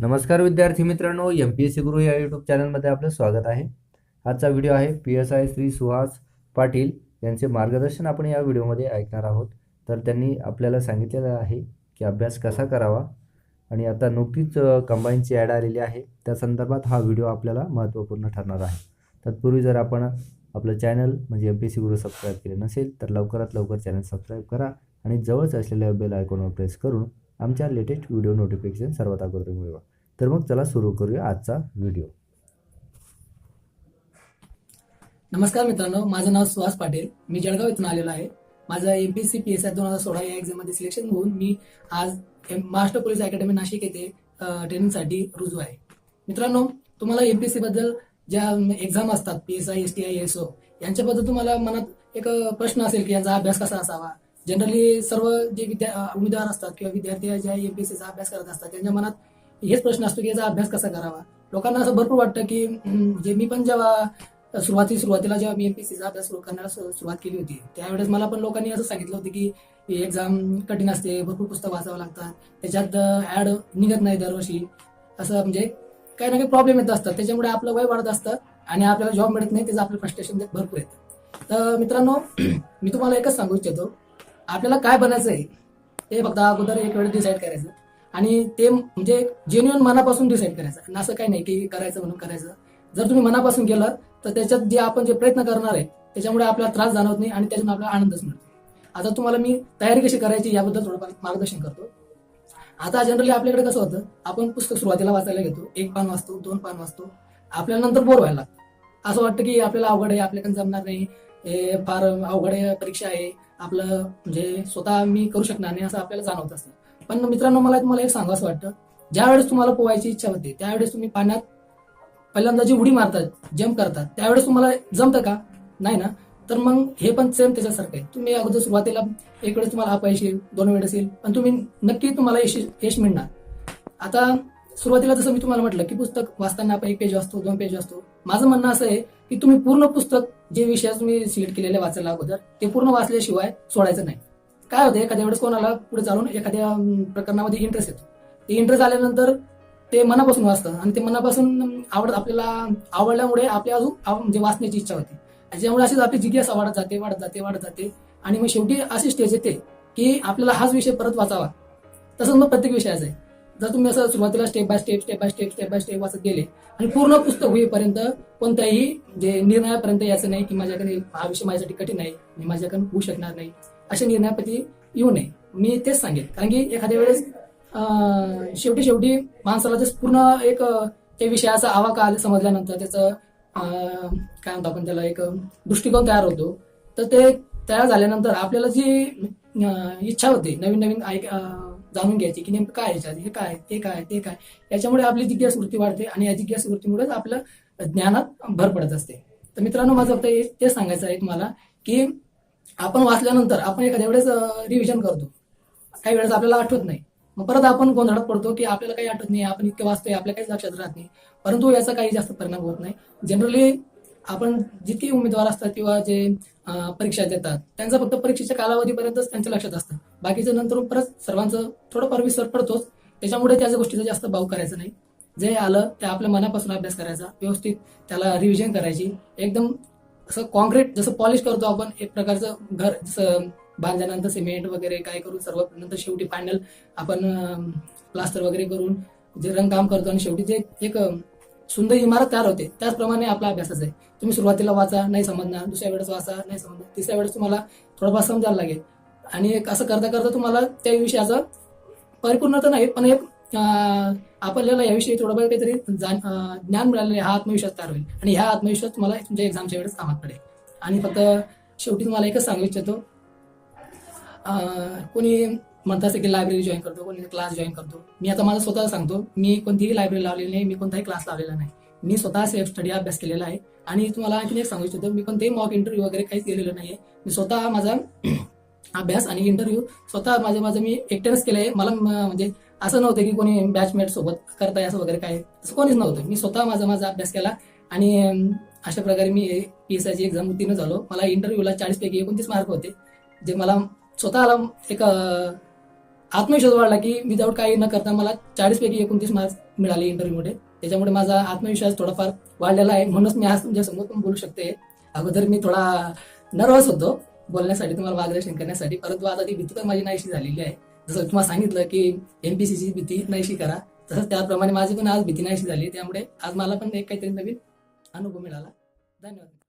नमस्कार विद्यार्थी मित्रांनो एम पी एस सी गुरु या यूट्यूब चॅनलमध्ये आपलं स्वागत आहे. आजचा व्हिडिओ आहे P S I Shri Suhas Patil यांचे मार्गदर्शन आपण या व्हिडिओमध्ये ऐकणार आहोत. तर त्यांनी आपल्याला सांगितलेलं आहे की अभ्यास कसा करावा आणि आता नुकतीच कंबाईनची ॲड आलेली आहे. त्या संदर्भात हा व्हिडिओ आपल्याला महत्त्वपूर्ण ठरणार आहे. तत्पूर्वी जर आपण आपलं चॅनल म्हणजे M P S C Guru subscribe केले नसेल तर लवकरात लवकर चॅनल सबस्क्राईब करा आणि जवळच असलेल्या बेल आयकॉनवर प्रेस करून आमच्या लेटेस्ट व्हिडिओ नोटिफिकेशन सर्वात अगोदर मिळवा. तर मग चला सुरू करूया आजचा व्हिडिओ. नमस्कार मित्रांनो माझं नाव सुहास पाटील. मी जळगाव इथून आलेलो आहे. माझा M P C P S I दोन हजार सोळा या एक्झाममध्ये सिलेक्शन होऊन मी आज महाराष्ट्र पोलीस अकॅडमी नाशिक येथे ट्रेनिंगसाठी रुजू आहे. मित्रांनो तुम्हाला एम पी सी बद्दल ज्या एक्झाम असतात P S I S T I S O यांच्याबद्दल तुम्हाला मनात एक प्रश्न असेल की यांचा अभ्यास कसा असावा? जनरली सर्व जे विद्या उमेदवार असतात किंवा विद्यार्थी ज्या एमपीएससीचा चा अभ्यास करत असतात त्यांच्या मनात हेच प्रश्न असतो की याचा अभ्यास कसा करावा? लोकांना असं भरपूर वाटतं की जे मी पण जेव्हा सुरुवाती सुरुवातीला जेव्हा मी एमपीएससीचा अभ्यास सुरू करण्याला सुरुवात केली होती त्यावेळेस मला पण लोकांनी असं सांगितलं होतं की एक्झाम कठीण असते भरपूर पुस्तक वाचावं लागतात त्याच्यात ऍड निघत नाही दरवर्षी. असं म्हणजे काही ना काही प्रॉब्लेम येत असतात त्याच्यामुळे आपलं वय वाढत असतं आणि आपल्याला जॉब मिळत नाही त्याचं आपलं फ्रस्ट्रेशन भरपूर येतं. तर मित्रांनो मी तुम्हाला एकच सांगू इच्छितो आपल्याला काय बनायचं आहे ते फक्त अगोदर एक वेळ डिसाईड करायचं. आणि ते म्हणजे जेन्युअन मनापासून डिसाईड करायचं. आणि असं काही नाही की करायचं म्हणून करायचं. जर तुम्ही मनापासून केलं तर त्याच्यात जे आपण जे प्रयत्न करणार आहे त्याच्यामुळे आपल्याला त्रास जाणवत नाही आणि त्याच्यातून आपल्याला आनंदच मिळतो. आता तुम्हाला मी तयारी कशी करायची याबद्दल थोडंफार मार्गदर्शन करतो. आता जनरली आपल्याकडे कसं होतं आपण पुस्तक सुरुवातीला वाचायला घेतो. एक पान वाचतो दोन पान वाचतो. आपल्याला नंतर बोर व्हायला लागतं. असं वाटतं की आपल्याला अवघड आहे आपल्याकडे जमणार नाही. हे फार अवघड आहे परीक्षा आहे. आपलं म्हणजे स्वतः मी करू शकणार नाही असं आपल्याला जाणवत असतं. पण मित्रांनो मला तुम्हाला एक सांगावं असं वाटतं ज्यावेळेस तुम्हाला पोवायची इच्छा होते त्यावेळेस तुम्ही पाण्यात पहिल्यांदा जी उडी मारतात जम्प करतात त्यावेळेस तुम्हाला जमतं का? नाही ना? तर मग हे पण सेम त्याच्यासारखं आहे. तुम्ही अगोदर सुरुवातीला एक वेळेस तुम्हाला अपयश येईल दोन वेळ असेल पण तुम्ही नक्की तुम्हाला यश यश मिळणार. आता सुरुवातीला जसं मी तुम्हाला म्हटलं की पुस्तक वाचताना आपण एक पेज वाचतो दोन पेज वाचतो. माझं म्हणणं असं आहे की तुम्ही पूर्ण पुस्तक जे विषय तुम्ही सिलेक्ट केलेले वाचायला अगोदर ते पूर्ण वाचल्याशिवाय सोडायचं नाही. काय होतं एखाद्या वेळेस कोणाला पुढे चालून एखाद्या प्रकरणामध्ये इंटरेस्ट येतो. ते इंटरेस्ट आल्यानंतर ते मनापासून वाचतं आणि ते मनापासून आवड आपल्याला आवडल्यामुळे आपल्या अजून म्हणजे वाचण्याची इच्छा होती. ज्यामुळे अशीच आपली जिज्ञासा वाढत जाते वाढत जाते वाढत जाते. आणि मग शेवटी अशी स्टेज येते की आपल्याला हाच विषय परत वाचावा. तसंच मग प्रत्येक विषयाचा आहे. जर तुम्ही असं सुरुवातीला step by step step by step step by step वाचत गेले आणि पूर्ण पुस्तक होईपर्यंत कोणत्याही जे निर्णयापर्यंत यायचं नाही की माझ्याकडे हा विषय माझ्यासाठी कठीण आहे मी माझ्याकडे होऊ शकणार नाही अशा निर्णयापती येऊ नये. मी तेच सांगेन. कारण की एखाद्या वेळेस शेवटी शेवटी माणसाला पूर्ण एक त्या विषयाचा आवाका आले समजल्यानंतर त्याचं अं, काय म्हणतो आपण त्याला एक दृष्टिकोन तयार होतो. तर ते तयार झाल्यानंतर आपल्याला जी इच्छा होती नवीन नवीन ऐक जाणून घ्यायची की नेमकं काय याच्यात? हे काय ते काय ते काय याच्यामुळे आपली जिज्ञास वृत्ती वाढते आणि या जिज्ञास वृत्तीमुळेच आपलं ज्ञानात भर पडत असते. तर मित्रांनो माझं फक्त ते तेच सांगायचं आहे तुम्हाला की आपण वाचल्यानंतर आपण एखाद्या वेळेस रिव्हिजन करतो. काही वेळेस आपल्याला आठवत नाही. मग परत आपण गोंधळात पडतो की आपल्याला काही आठवत नाही आपण इतकं वाचतोय आपल्या काहीच लक्षात राहत नाही. परंतु याचा काही जास्त परिणाम होत नाही. जनरली आपण जितके उमेदवार असतात किंवा जे परीक्षा देतात त्यांचा फक्त परीक्षेच्या कालावधीपर्यंतच त्यांच्या लक्षात असतं. बाकीचं नंतर परत सर्वांचं थोडंफार विसर पडतोच. त्याच्यामुळे त्या गोष्टीचा जास्त भाव करायचा नाही. जे आलं ते आपल्या मनापासून अभ्यास करायचा. व्यवस्थित त्याला रिव्हिजन करायची. एकदम असं कॉन्क्रीट जसं पॉलिश करतो आपण एक प्रकारचं घर जसं बांधल्यानंतर सिमेंट वगैरे काय करून सर्व नंतर शेवटी फायनल आपण प्लास्टर वगैरे करून जे रंगकाम करतो आणि शेवटी जे एक सुंदर इमारत तयार होते त्याचप्रमाणे आपला अभ्यासच आहे. तुम्ही सुरुवातीला वाचा नाही समजणार. दुसऱ्या वेळेस वाचा नाही समजणार. तिसऱ्या वेळेस तुम्हाला थोडंफार समजायला लागेल. आणि एक असं करता करता तुम्हाला त्या विषयाचा परिपूर्ण तर नाही पण एक आपल्याला याविषयी थोडंफार काहीतरी ज्ञान मिळालेलं आहे, हा आत्मविश्वास तयार होईल. आणि ह्या आत्मविश्वास तुम्हाला तुमच्या एक्झामच्या वेळेस कामात पडेल. आणि फक्त शेवटी तुम्हाला एकच सांगू इच्छितो. कोणी म्हणत असते की लायब्ररी जॉईन करतो कोणी क्लास जॉईन करतो. मी आता माझं स्वतः सांगतो मी कोणतीही लायब्ररी लावलेली नाही मी कोणताही क्लास लावलेला नाही. मी स्वतः सेल्फ स्टडी अभ्यास केलेला आहे. आणि तुम्हाला आणखी एक सांगू इच्छितो मी कोणतेही मॉक इंटरव्ह्यू वगैरे काहीच केलेलं नाही मी स्वतः माझा अभ्यास आणि इंटरव्ह्यू स्वतः माझ्या माझं मी एकट्यानेच केलं आहे मला म्हणजे असं नव्हतं की कोणी बॅचमेट सोबत करताय असं वगैरे काय. असं कोणीच नव्हतं. मी स्वतः माझा माझा अभ्यास केला आणि अशा प्रकारे मी पी एस आयची एक्झाम उत्तीर्ण झालो. मला इंटरव्ह्यूला चाळीस पैकी एकोणतीस मार्क होते. जे मला स्वतःला एक आत्मविश्वास वाढला की विदाऊट काही न करता मला चाळीस पैकी एकोणतीस मार्क्स मिळाले इंटरव्ह्यूमध्ये त्याच्यामुळे माझा आत्मविश्वास थोडाफार वाढलेला आहे. म्हणूनच मी आज तुमच्यासमोर पण बोलू शकते. अगोदर मी थोडा नर्वस होतो. बोलण्यासाठी तुम्हाला मार्गदर्शन करण्यासाठी. परंतु आता ती भीती पण माझी नाहीशी झालेली आहे. जसं तुम्हाला सांगितलं की एमपीसीची भीती नाहीशी करा तसंच त्याप्रमाणे माझी पण आज भीती नाहीशी झाली त्यामुळे आज मला पण एक काहीतरी नवीन अनुभव मिळाला. धन्यवाद.